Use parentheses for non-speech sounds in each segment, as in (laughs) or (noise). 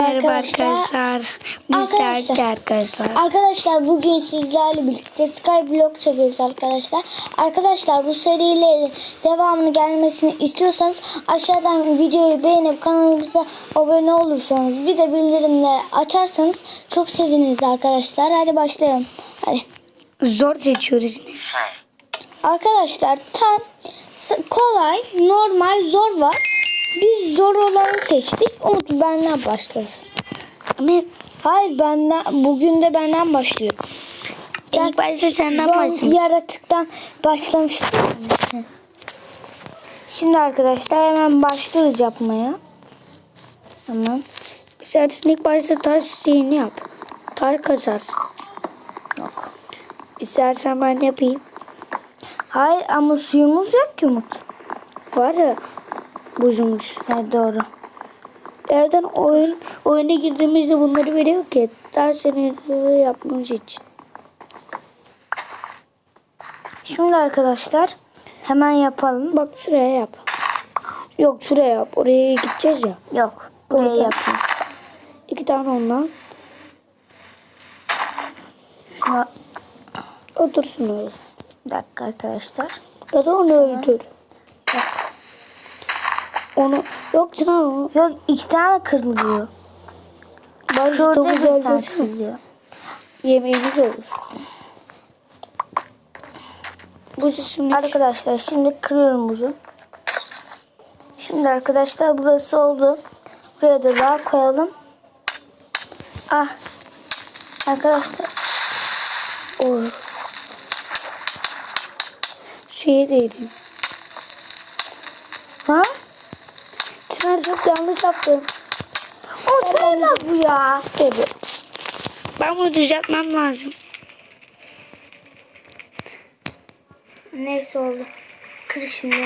Merhaba Arkadaşlar- arkadaşlar. Arkadaşlar- arkadaşlar. Bugün sizlerle birlikte Skyblock çekiyoruz arkadaşlar. Arkadaşlar bu serilerin devamını gelmesini istiyorsanız aşağıdan videoyu beğenip kanalımıza abone olursanız bir de bildirimleri açarsanız çok seviniriz arkadaşlar. Hadi başlayalım. Hadi. Zor seçiyoruz. Arkadaşlar tam kolay, normal, zor var. Biz zor olanı seçtik. Umut benden başlasın. Ama Hayır benden bugün de benden başlıyor. ilk başta senden başlayalım. yaratıktan başlamıştım. Şimdi arkadaşlar hemen başlıyoruz yapmaya. Tamam. İstersen ilk başta taş şeyini yap. Taş kazarsın. Yok. İstersen ben yapayım. Hayır ama suyumuz yok ki Umut. Var ya buzumuş. He doğru. Evden oyun oyuna girdiğimizde bunları veriyor ki senaryoları yapmamız için. Şimdi arkadaşlar hemen yapalım. Bak şuraya yap. Yok şuraya yap. Oraya gideceğiz ya. Yok. Buraya Orada. yapayım. İki tane ondan. Ha, Otursun öyle. Bir dakika arkadaşlar. Ya da onu öldür. Onu yok onu. Yok iki tane kırılıyor. Ben Şurada öldürsene. kırılıyor. Yemeğimiz olur. Bu şimdi Arkadaşlar şimdi kırıyorum buzu. Şimdi arkadaşlar burası oldu. Buraya da daha koyalım. Ah. Arkadaşlar. olur. Şeye değdim. Ha? Çok yanlış yaptım. O sayılmaz bu ya. Dedi. Ben bunu düzeltmem lazım. Neyse oldu. Kır şimdi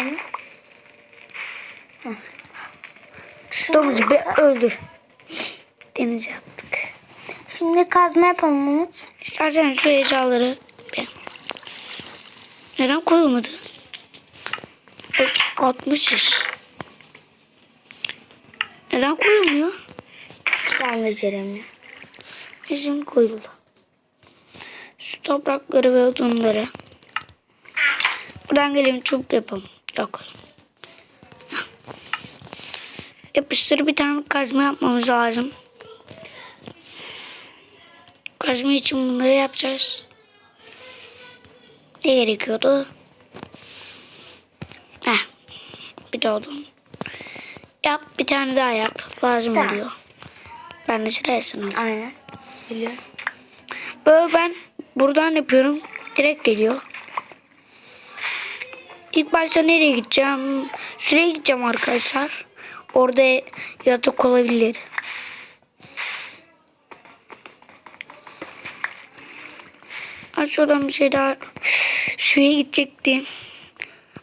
onu. Şu domuzu bir öldür. Deniz yaptık. Şimdi kazma yapalım Umut. İstersen şu ecaları bir. Neden koyulmadı? Bak, 60 iş. Neden koyulmuyor? Sen beceremiyor. Bizim koyuldu. Şu toprakları ve odunları. Buradan gelin çubuk yapalım. Yok. Yapıştır bir tane kazma yapmamız lazım. Kazma için bunları yapacağız. Ne gerekiyordu? Heh. Bir de odun. Yap bir tane daha yap. Lazım Tamam. oluyor. Ben de alayım. Aynen. Biliyorum. Böyle ben buradan yapıyorum. Direkt geliyor. İlk başta nereye gideceğim? Şuraya gideceğim arkadaşlar. Orada yatak olabilir. Ha, şuradan bir şey daha. Şuraya gidecektim.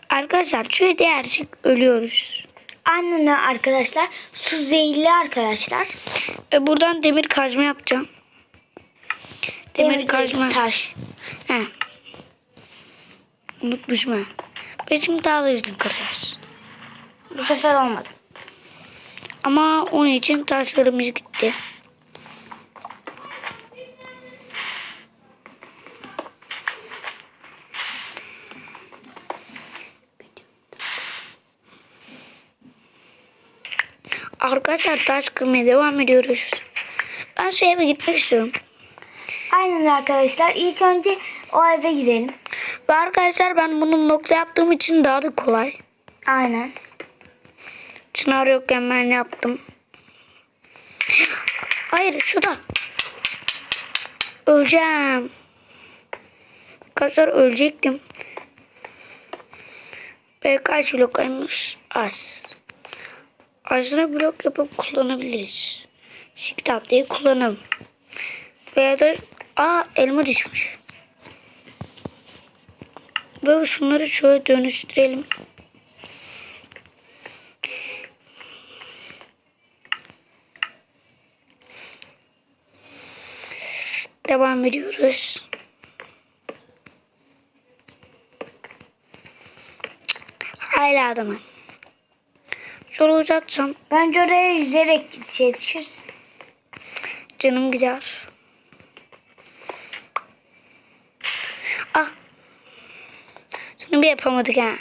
Arkadaşlar şuraya değersek ölüyoruz. Aynen öyle arkadaşlar. Su zehirli arkadaşlar. E, buradan demir kazma yapacağım. Demir, Demir kazma. Taş. He. Unutmuşum. Ve şimdi daha da hızlı kazacağız. Bu sefer olmadı. Ama onun için taşlarımız gitti. Arkadaşlar taş kırmaya devam ediyoruz. Ben şu eve gitmek istiyorum. Aynen arkadaşlar. İlk önce o eve gidelim. Ve arkadaşlar ben bunu nokta yaptığım için daha da kolay. Aynen. Çınar yokken ben yaptım. Hayır şurada. Öleceğim. Arkadaşlar ölecektim. Ve kaç blok kaymış? Az. Azına blok yapıp kullanabiliriz. Sik tatlıyı kullanalım. Veya da aa elma düşmüş. Ve şunları şöyle dönüştürelim. Devam ediyoruz. Hala uzatacağım. Bence oraya yüzerek yetişirsin. Canım gider. Ah. Şunu bir yapamadık ha.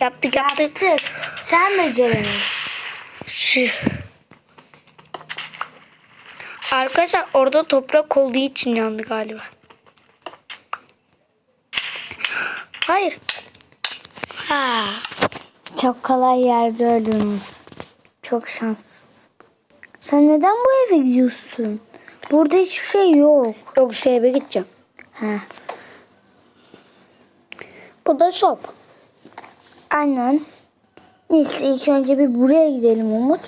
Yaptık yaptık. Yaptık. Sen beceremedin. Şu. Arkadaşlar orada toprak olduğu için yandı galiba. Hayır. Ha. Çok kolay yerde öldün Umut. Çok şanslısın. Sen neden bu eve gidiyorsun? Burada hiçbir şey yok. Yok şu eve gideceğim. Ha. Bu da shop. Aynen. Neyse ilk önce bir buraya gidelim Umut.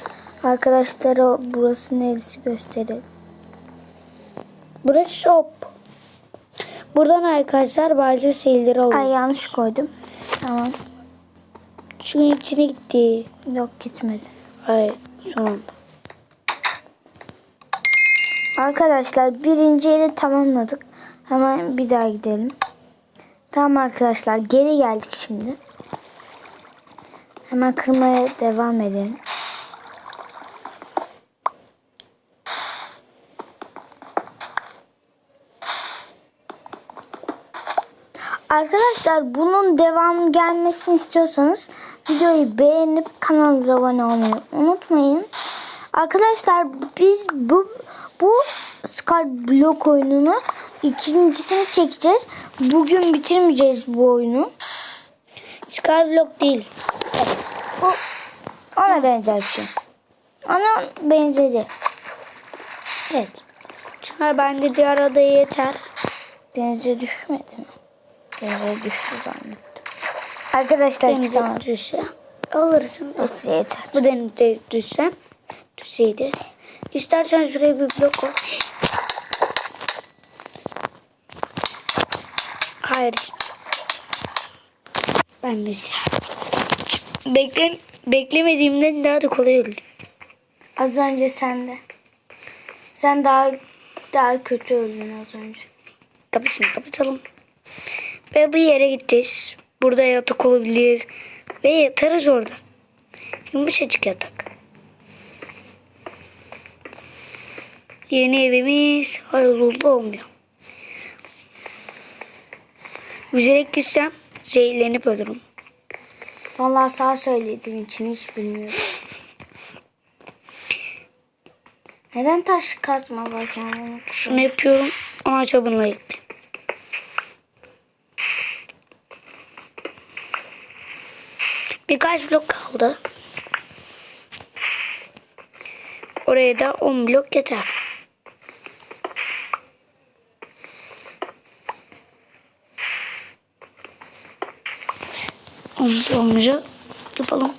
Arkadaşlara burası neresi gösterelim. Burası shop. Buradan arkadaşlar bazı şeyleri Ay alıyoruz. yanlış koydum. Tamam. Şunun içine gitti. Yok gitmedi. Hayır son. Arkadaşlar birinci yeri tamamladık. Hemen bir daha gidelim. Tamam arkadaşlar geri geldik şimdi. Hemen kırmaya devam edelim. Arkadaşlar bunun devamı gelmesini istiyorsanız videoyu beğenip kanalımıza abone olmayı unutmayın. Arkadaşlar biz bu bu Skyblock oyununu ikincisini çekeceğiz. Bugün bitirmeyeceğiz bu oyunu. Skyblock değil. Bu ona benzer bir şey. Ona benzeri. Evet. Çınar bende diğer adaya yeter. Denize düşmedi mi? Denize düştü zannettim. Arkadaşlar Denize çıkamadım. düşse alırsın. Neyse yeter. Bu denize düşsem düşseydi. İstersen şuraya bir blok koy. Hayır. Ben de silah. Bekle, beklemediğimden daha da kolay oldu. Az önce sende. Sen daha daha kötü öldün az önce. Kapısını kapatalım. Ve bu yere gideceğiz. Burada yatak olabilir. Ve yatarız orada. Yumuşacık yatak. Yeni evimiz hayırlı olmuyor. Yüzerek gitsem zehirlenip ölürüm. Vallahi sağ söylediğin için hiç bilmiyorum. Neden taş kazma var kendini? Şunu yapıyorum. Ona çabunla ekle. Birkaç blok kaldı. Oraya da 10 blok yeter. Olunca yapalım.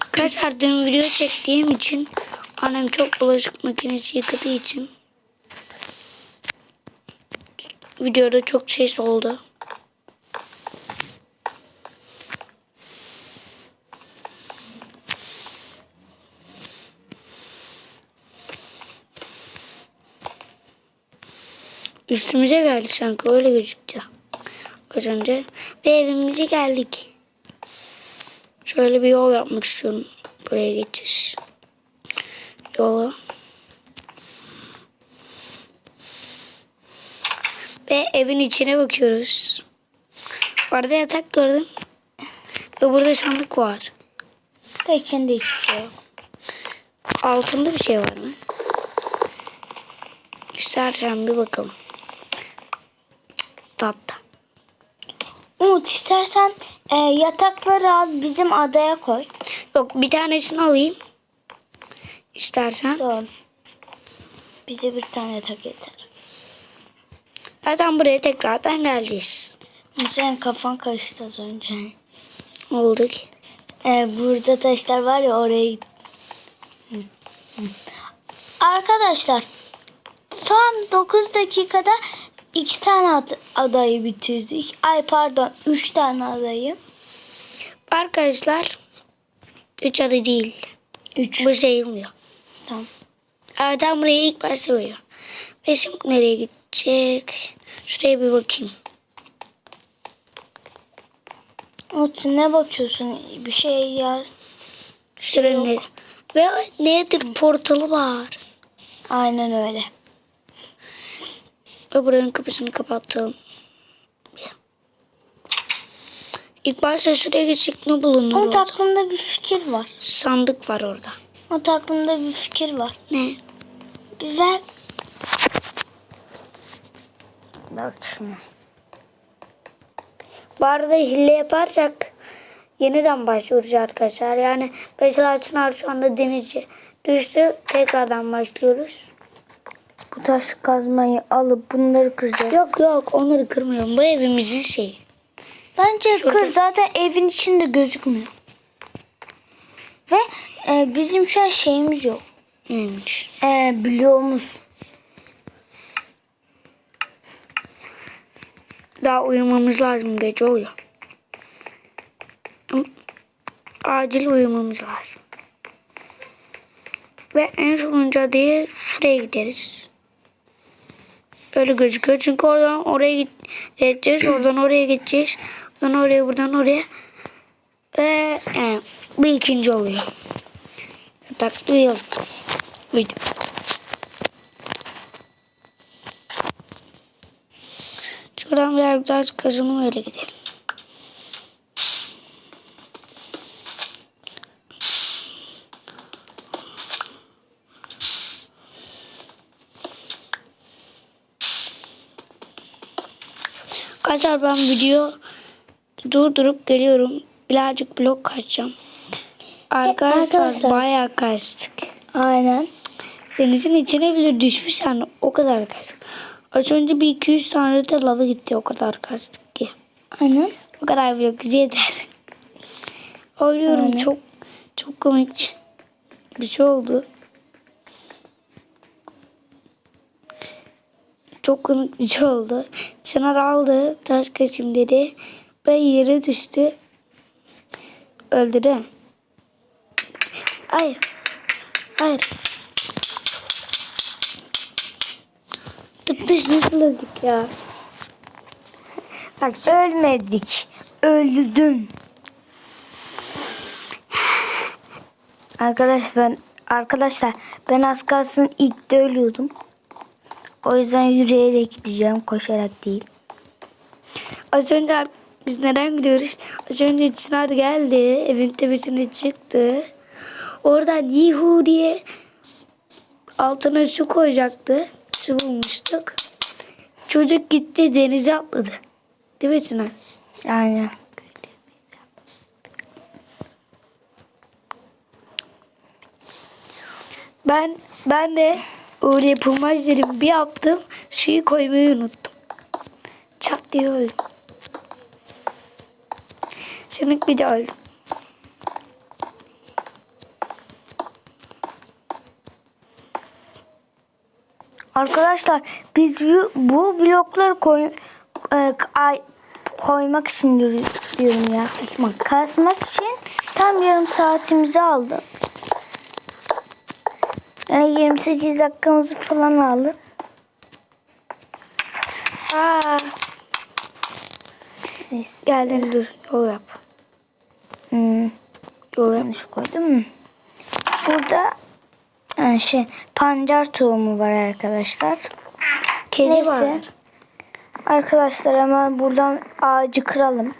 Arkadaşlar dün video çektiğim için annem çok bulaşık makinesi yıkadığı için videoda çok ses oldu. Üstümüze geldi sanki öyle gözüktü. Az önce ve evimize geldik. Şöyle bir yol yapmak istiyorum. Buraya geçeceğiz. Yola. Ve evin içine bakıyoruz. Orada yatak gördüm. Ve burada sandık var. Da içinde hiçbir şey yok. Altında bir şey var mı? İstersen bir bakalım. Tatlı. Umut istersen e, yatakları al bizim adaya koy. Yok bir tanesini alayım. İstersen. Doğru. Bize bir tane yatak yeter. Zaten buraya tekrardan geleceğiz. Senin kafan karıştı az önce. Olduk. E, burada taşlar var ya oraya. Arkadaşlar son 9 dakikada iki tane ad- adayı bitirdik. Ay pardon 3 tane adayı. Arkadaşlar 3 adı değil. 3. Bu sayılmıyor. Tamam. Adam buraya ilk başta veriyor. Ve şimdi nereye gidecek? Şuraya bir bakayım. Umut ne bakıyorsun? Bir şey yer. Şuraya yok. nere- Ve nedir portalı var. Aynen öyle. Ve buranın kapısını kapattım. İlk başta şuraya geçecek ne bulunur Umut orada? aklımda bir fikir var. Sandık var orada. Umut aklımda bir fikir var. Ne? Bir ver. Bak şuna. Bu arada hile yaparsak yeniden başlıyoruz arkadaşlar. Yani mesela Çınar şu anda denizci düştü. Tekrardan başlıyoruz. Taş kazmayı alıp bunları kıracağız. Yok yok onları kırmıyorum. Bu evimizin şeyi. Bence Şurada. kır zaten evin içinde gözükmüyor. Ve e, bizim şu an şeyimiz yok. Neymiş? E, bloğumuz. Daha uyumamız lazım. Gece oluyor. Acil uyumamız lazım. Ve en sonunca diye şuraya gideriz. Öyle gözüküyor. Çünkü oradan oraya gideceğiz. Oradan oraya gideceğiz. Oradan oraya buradan oraya. Ve e, bu ikinci oluyor. Yatakta uyuyalım. Uyuduk. Şuradan biraz daha kazanım öyle gidelim. Arkadaşlar ben video durdurup geliyorum. Birazcık blok kaçacağım. Arkadaşlar, arkadaşlar. bayağı kaçtık. Aynen. Denizin içine bile düşmüş yani o kadar kaçtık. Az önce bir iki üç tane de lava gitti o kadar kaçtık ki. Aynen. Bu kadar blok yeter. Ölüyorum Aynen. çok çok komik bir şey oldu. Çok komik bir şey oldu. Çınar aldı taş kaşım dedi ve yere düştü. Öldü de. Hayır. Hayır. Tıptış nasıl öldük ya? Bak Ölmedik. Öldün. Arkadaşlar ben arkadaşlar ben az kalsın ilk de ölüyordum. O yüzden yürüyerek gideceğim koşarak değil. Az önce biz neden gidiyoruz? Az önce Çınar geldi. Evin tepesine çıktı. Oradan Yihu diye altına su koyacaktı. Su bulmuştuk. Çocuk gitti denize atladı. Değil mi Çınar? Aynen. Ben ben de öyle yapılmaz dedim. Bir yaptım. Suyu koymayı unuttum. Çat diye öldüm. Şimdi bir de öldüm. Arkadaşlar biz bu, blokları koy, e, koymak için diyor- diyorum ya. Kasmak için tam yarım saatimizi aldı. Yani 28 dakikamızı falan aldı. Aa, Neyse. geldin dur. Yol yap. Hmm, Yol yanlış koydum mu? Burada e, şey pancar tohumu var arkadaşlar. Kedi Neyse. var. Arkadaşlar hemen buradan ağacı kıralım.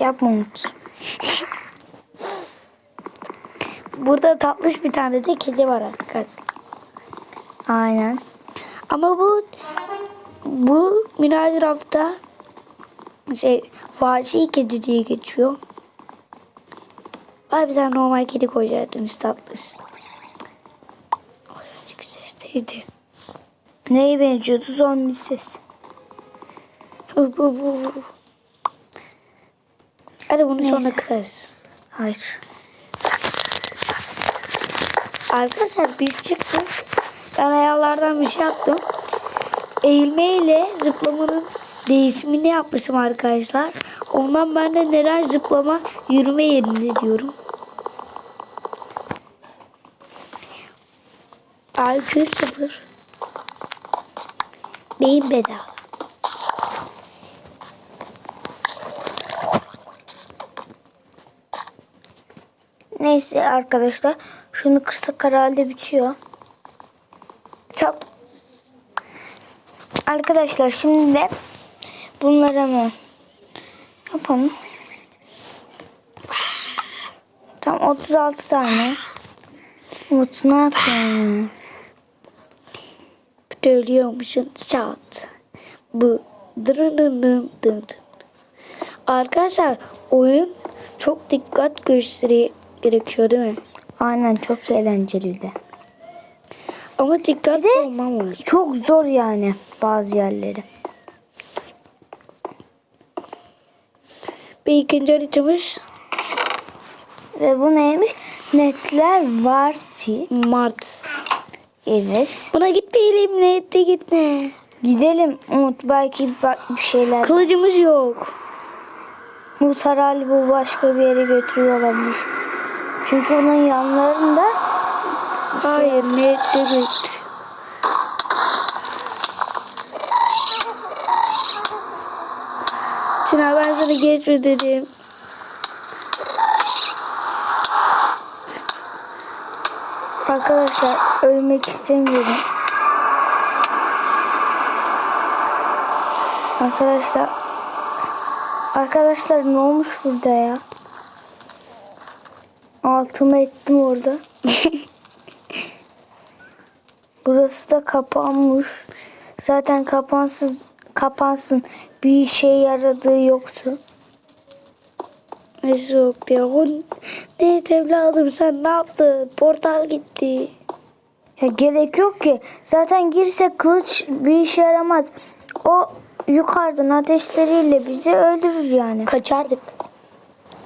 Yapma Umut. (laughs) Burada tatlış bir tane de kedi var arkadaşlar. Aynen. Ama bu bu Minecraft'ta şey vahşi kedi diye geçiyor. Var bir tane normal kedi koyacaktınız tatlış. Önceki sesteydi. Neye benziyordu? Zombi ses. Bu, bu, bu. Hadi bunu sonra Neyse. kırarız. Hayır. Arkadaşlar biz çıktık. Ben ayarlardan bir şey yaptım. Eğilme ile zıplamanın değişimini yapmışım arkadaşlar. Ondan ben de neden zıplama yürüme yerinde diyorum. IQ 0. Beyin bedava. Neyse arkadaşlar. Şunu kırsak herhalde bitiyor. Çap. Arkadaşlar şimdi de bunlara mı yapalım? Tam 36 tane. Umut ne yapıyorsun? Söylüyormuşsun çat. Bu. Arkadaşlar oyun çok dikkat gösteri gerekiyor değil mi? Aynen çok eğlenceliydi. Ama dikkatli lazım. Çok zor yani bazı yerleri. Bir ikinci haritamız Ve bu neymiş? Netler Varti. Mart. Evet. Buna gitmeyelim neyette gitme. Gidelim Umut. Belki bak bir şeyler. Kılıcımız yok. Umut herhalde bu başka bir yere götürüyor olabilir. Çünkü onun yanlarında Hayır neyette git. Çınar ben sana geçme dedim. arkadaşlar ölmek istemiyorum. Arkadaşlar Arkadaşlar ne olmuş burada ya? Altıma ettim orada. (laughs) Burası da kapanmış. Zaten kapansız kapansın. Bir şey yaradığı yoktu. Neyse yok. O, ne evladım sen ne yaptın? Portal gitti. Ya gerek yok ki. Zaten girse kılıç bir işe yaramaz. O yukarıdan ateşleriyle bizi öldürür yani. Kaçardık.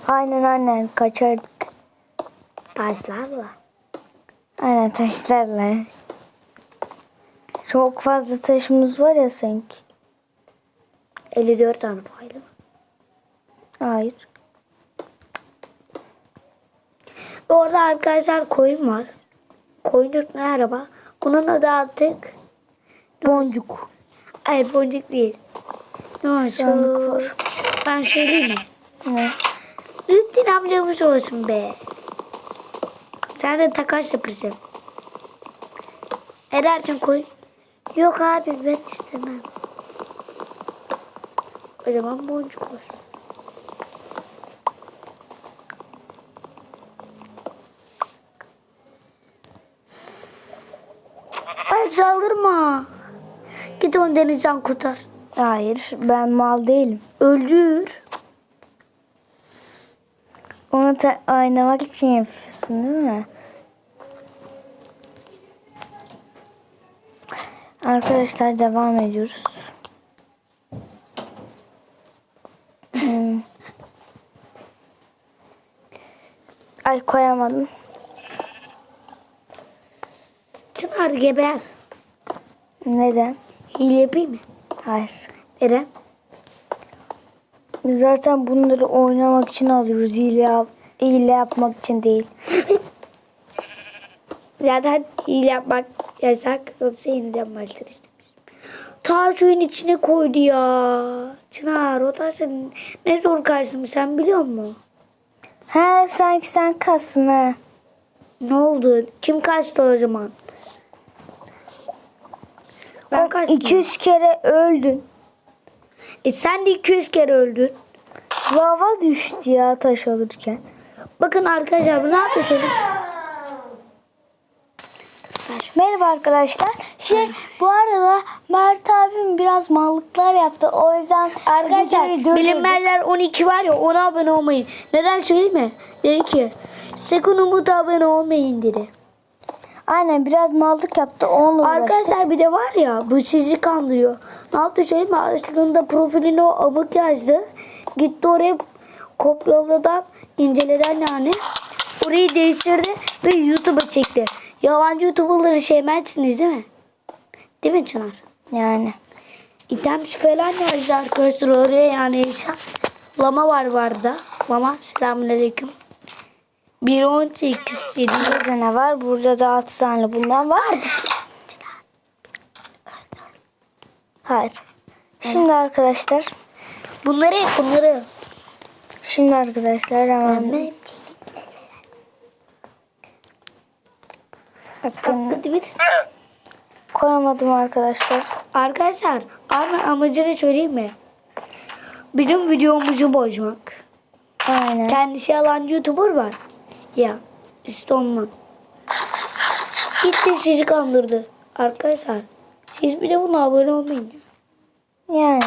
Aynen aynen kaçardık. Taşlarla. Aynen taşlarla. Çok fazla taşımız var ya sanki. 54 tane faylı. Hayır. Orada arkadaşlar koyun var. Koyuncuk ne araba? Bunun adı artık. Boncuk. Hayır boncuk değil. Ne var. Ben söyleyeyim mi? Ne? Lütfen amcamız olsun be. Sen de takas yaparsın. Erer'cim koy. Yok abi ben istemem. O zaman boncuk olsun. Hayır saldırma. Git onu denizden kurtar. Hayır ben mal değilim. Öldür. Onu oynamak için yapıyorsun değil mi? Arkadaşlar devam ediyoruz. Hmm. Ay koyamadım. Çınar geber. Neden? Hile yapayım mı? Hayır. Neden? Zaten bunları oynamak için alıyoruz. Hile, yap hile yapmak için değil. Zaten hile yapmak yasak. Yoksa yeniden başlarız. Ta suyun içine koydu ya. Çınar o senin ne zor karşısın sen biliyor musun? He sanki sen kastın ha. Ne oldu? Kim kaçtı o zaman? Ben O kaçtım. 200 kere öldün. E sen de 200 kere öldün. Lava düştü ya taş alırken. Bakın arkadaşlar bu ne yapıyor? Merhaba arkadaşlar. Şey bu arada Mert abim biraz mallıklar yaptı. O yüzden Arkadaşlar bilinmeyenler 12 var ya ona abone olmayın. Neden söyleyeyim mi? Dedi ki sakın Umut'a abone olmayın dedi. Aynen biraz mallık yaptı. Onunla uğraştı. Arkadaşlar bir de var ya bu sizi kandırıyor. Ne yaptı söyleyeyim mi? Aslında profilini o abuk yazdı. Gitti oraya kopyaladan inceleden yani. Orayı değiştirdi ve YouTube'a çekti. Yalancı YouTuber'ları sevmezsiniz değil mi? Değil mi Çınar? Yani. İtemsi falan yazdı arkadaşlar oraya yani. Lama var vardı. Lama selamünaleyküm. 1.18 7 Burada ne var? Burada da 6 tane bundan var. Hayır. Şimdi arkadaşlar. Bunları bunları. Şimdi arkadaşlar hemen. Bir. koyamadım arkadaşlar. Arkadaşlar abi amacını söyleyeyim mi? Bizim videomuzu bozmak. Aynen. Kendisi yalancı youtuber var. Ya işte onunla. Gitti sizi kandırdı. Arkadaşlar siz bir de buna abone olmayın. ya. Yani.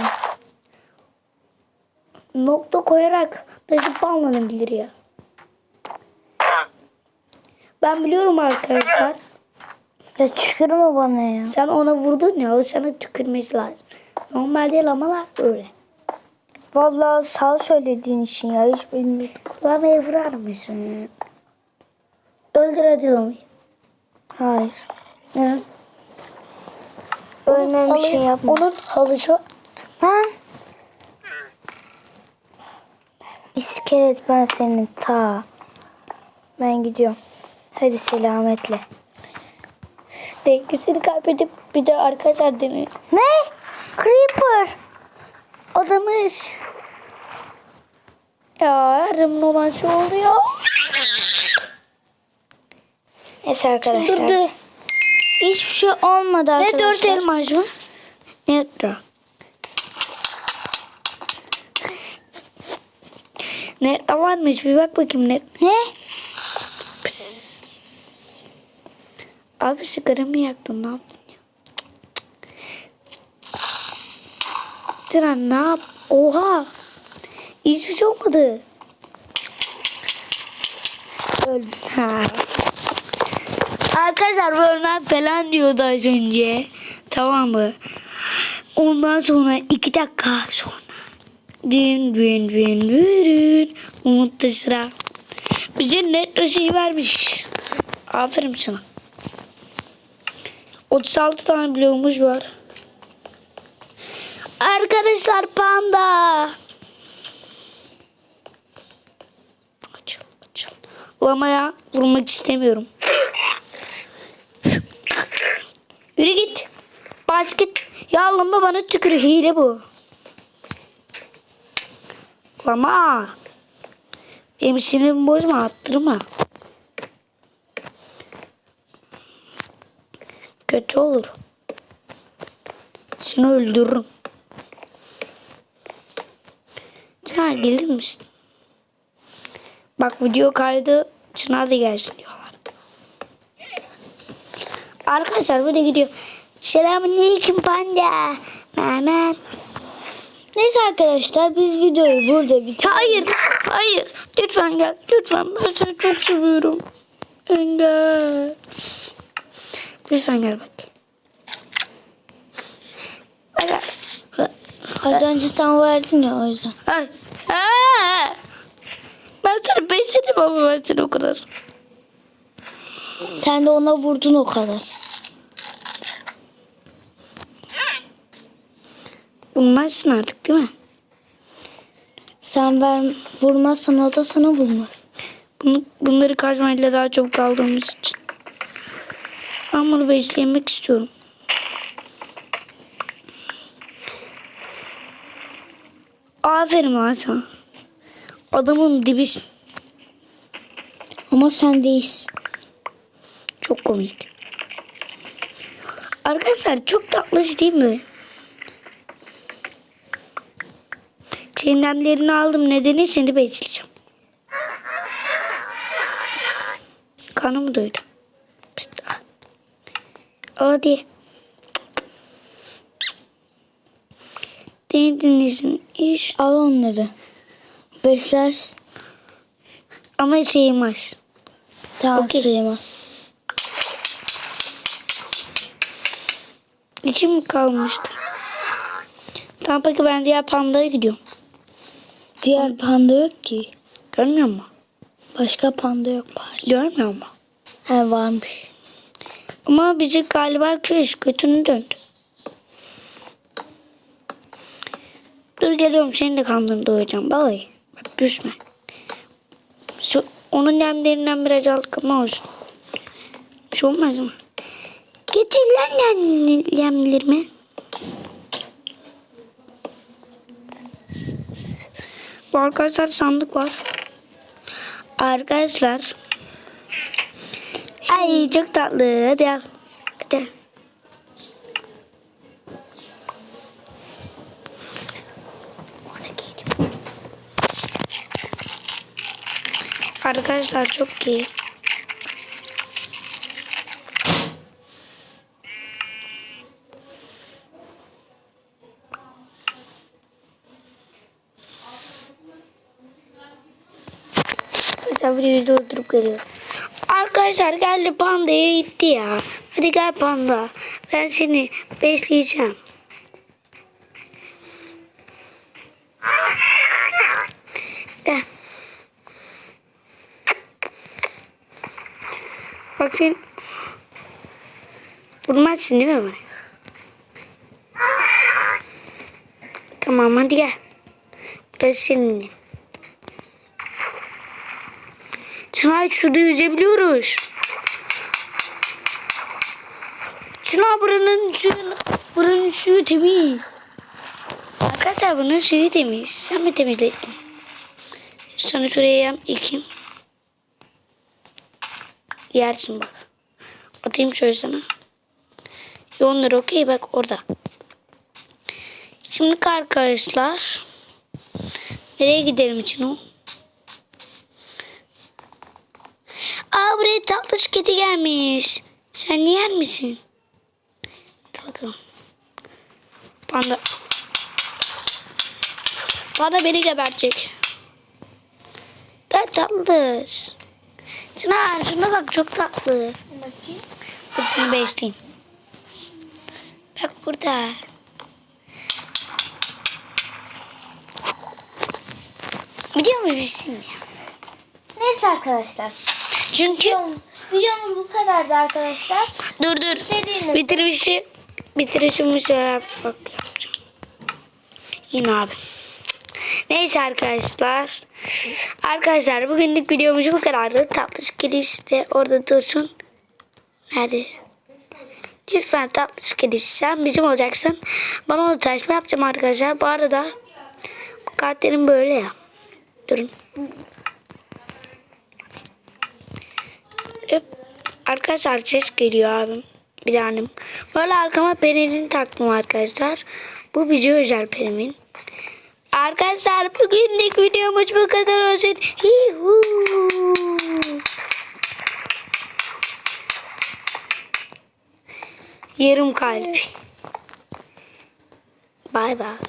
Nokta koyarak nasıl banlanabilir ya? Ben biliyorum arkadaşlar. Ya tükürme bana ya. Sen ona vurdun ya o sana tükürmesi lazım. Normal değil ama lan öyle. Vallahi sağ söylediğin için ya hiç bilmiyorum. Lamayı vurar mısın? Öldür hadi lamayı. Hayır. Ne? Ölmem bir şey yapma. Onun halısı var. Lan. İskelet ben senin ta. Ben gidiyorum. Hadi selametle. dengesini kaybedip bir de arkadaşlar deniyor. Ne? Creeper. Adamız. Ya zaman olan şey oldu ya. Neyse arkadaşlar. Çıldırdı. Hiçbir şey olmadı Ne arkadaşlar. dört elmas mı? Ne dört? Ne varmış bir bak bakayım ne. Ne? Abi sigaramı yaktın ne yaptın ya? Tren ne yap? Oha. Hiçbir şey olmadı. Öldüm. Arkadaşlar Burnap falan diyordu az önce. Tamam mı? Ondan sonra iki dakika sonra. Dün dün dün dün. Umut da sıra. Bize net şey vermiş. Aferin sana. 36 tane bloğumuz var. Arkadaşlar panda. Açıl açıl. Lamaya vurmak istemiyorum. Yürü git. Bas git. Ya lama bana tükürüyor. Hile bu. Lama. Benim sinirimi bozma. Attırma. Kötü olur. Seni öldürürüm. Çınar gelir misin? Bak video kaydı Çınar da gelsin diyorlar. Arkadaşlar böyle gidiyor. Selamünaleyküm panda. Mehmet. Neyse arkadaşlar biz videoyu burada bitir. Hayır, hayır. Lütfen gel. Lütfen ben seni çok seviyorum. Engel. Lütfen gel bak. Az önce sen verdin ya o yüzden. Ay. Aa! Ben seni besledim ama ben seni o kadar. Sen de ona vurdun o kadar. Bulmazsın artık değil mi? Sen ver vurmazsan o da sana vurmaz. Bunları kazmayla daha çabuk aldığımız için. Ben bunu beslemek istiyorum. Aferin lan. Adamın dibisin. Ama sen değilsin. Çok komik. Arkadaşlar çok tatlı değil mi? Çiğnemlerini aldım. Nedeni seni besleyeceğim. Karnım doydu. Hadi. Denizin iş Al onları. Beslersin. ama sevmez. Tamam Okey. sayılmaz. İçim mi kalmıştı? Tamam peki ben diğer pandaya gidiyorum. Diğer panda yok ki. Görmüyor musun? Başka panda yok bari. Görmüyor musun? He varmış. Ama bizi galiba köş kötünü döndü. Dur geliyorum seni de kandırım doyacağım. Balayı. Bak düşme. Şu, onun yemlerinden biraz aldık ama olsun. Bir şey olmaz mı? Getir lan. Bu arkadaşlar sandık var. Arkadaşlar. Ay çok tatlı. Hadi al. Hadi. Arkadaşlar çok iyi. Videoyu durdurup geliyorum. Arkadaşlar geldi pandaya gitti ya. Hadi gel panda. Ben seni besleyeceğim. Gel. Bak sen vurmazsın değil mi bana? Tamam hadi gel. Burası senin. Çınar şurada yüzebiliyoruz. Çınar buranın suyu, buranın suyu temiz. Arkadaşlar bunun suyu temiz. Sen mi temizledin? Sana şuraya ekeyim. Yersin bak. Atayım şöyle sana. Yoğunlar okey bak orada. Şimdi arkadaşlar. Nereye gidelim için o? Aa buraya tatlı kedi gelmiş. Sen yer misin? Bakalım. Panda. Panda beni gebertecek. Gel tatlı. Çınar şuna bak çok tatlı. Bakayım. Seni besleyeyim. Bak burada. Biliyor musun ya? Neyse arkadaşlar. Çünkü Videomuz, bu kadardı arkadaşlar. dur dur. Sevdiğin- Bitirişi bitirişimi şöyle yapacağım. Yine abi. Neyse arkadaşlar. Arkadaşlar bugünlük videomuz bu kadardı. Tatlı kedisi de orada dursun. Nerede? Lütfen tatlı kedisi sen bizim olacaksın. Bana da taşma yapacağım arkadaşlar. Bu arada bu kartlarım böyle ya. Durun. Arkadaşlar ses geliyor abim. Bir tanem. Böyle arkama perini taktım arkadaşlar. Bu bize özel perimin. Arkadaşlar bugünlük videomuz bu kadar olsun. Hihu. Yarım kalp. Bay bay.